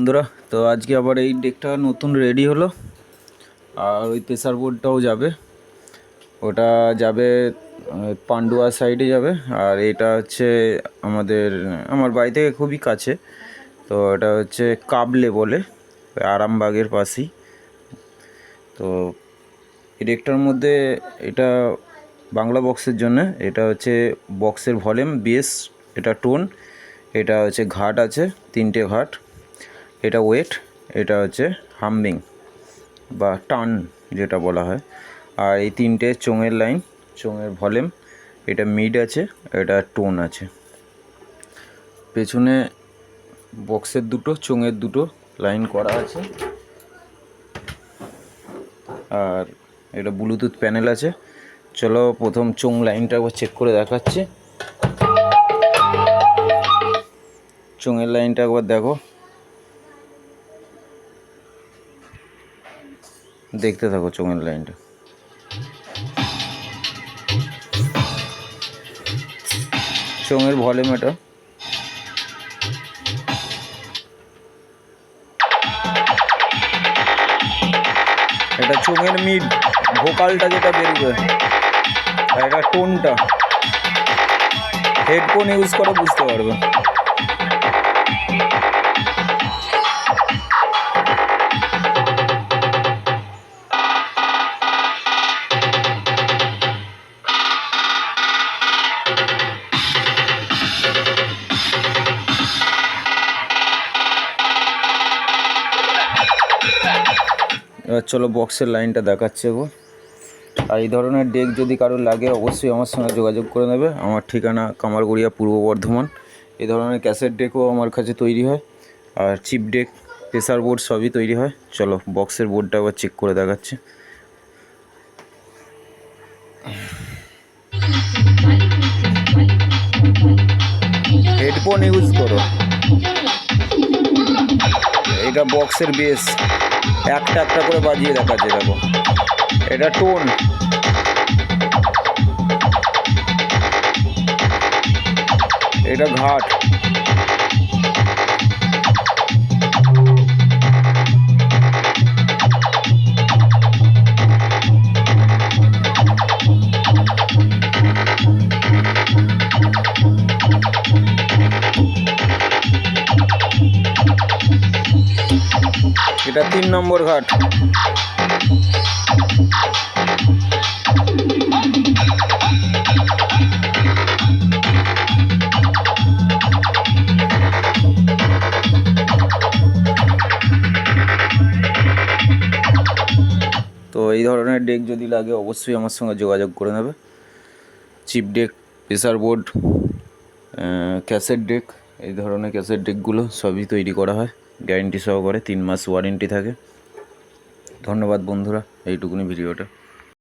বন্ধুরা, তো আজকে আবার এই ডেকটা নতুন রেডি হলো, আর ওই প্রেসার বোর্ডটাও যাবে। ওটা যাবে পান্ডুয়া সাইডে যাবে, আর এটা হচ্ছে আমাদের, আমার বাড়ি থেকে খুবই কাছে, তো এটা হচ্ছে কাবলে বলে আরামবাগের পাশেই। তো এই ডেকটার মধ্যে এটা বাংলা বক্সের জন্য, এটা হচ্ছে বক্সের ভলিউম বেস এটা টোন এটা হচ্ছে ঘাট আছে, তিনটে ঘাট। এটা ওয়েট এটা হচ্ছে হাম্বিং বা টান যেটা বলা হয়। আর এই তিনটে চোঙের লাইন চোঙের ভলিউম এটা মিড আছে, এটা টোন আছে। পেছনে বক্সের দুটো, চোঙের দুটো লাইন করা আছে। আর এটা ব্লুটুথ প্যানেল আছে। চলো প্রথম চোং লাইনটা একবার চেক করে দেখাচ্ছি। চোঙের লাইনটা একবার দেখো। দেখতে থাকো চোঙের লাইনটা। চোঙের ভলিউম এটা। এটা চোঙের মিড ভোকালটা যেটা বেরোবে। আর এটা টোনটা। হেডফোন ইউজ করে বুঝতে পারবে। এবার চলো বক্সের লাইনটা দেখাচ্ছে গো। আর এই ধরনের ডেক যদি কারোর লাগে, অবশ্যই আমার সঙ্গে যোগাযোগ করে নেবে। আমার ঠিকানা কামারগড়িয়া পূর্ব বর্ধমান। এই ধরনের ক্যাসেট ডেকও আমার কাছে তৈরি হয়। আর চিপ ডেক প্রেসার বোর্ড সবই তৈরি হয়। চলো বক্সের বোর্ডটা আবার চেক করে দেখাচ্ছে। হেডফোন ইউজ করো। এটা বক্সের বেস একটা একটা করে বাজিয়ে দেখাচ্ছে দেখো। এটা টোন এটা ঘাট। এটা তিন নম্বর ঘাট। তো এই ধরনের ডেক যদি লাগে, অবশ্যই আমার সঙ্গে যোগাযোগ করে নেবে। Chip deck pressure board cassette deck এই ধরনের ক্যাসেট ডেকগুলো সবই তৈরি করা হয়। গ্যারেন্টি সহকারে তিন মাস ওয়ারেন্টি থাকে। ধন্যবাদ বন্ধুরা এইটুকুনি ভিডিওটা।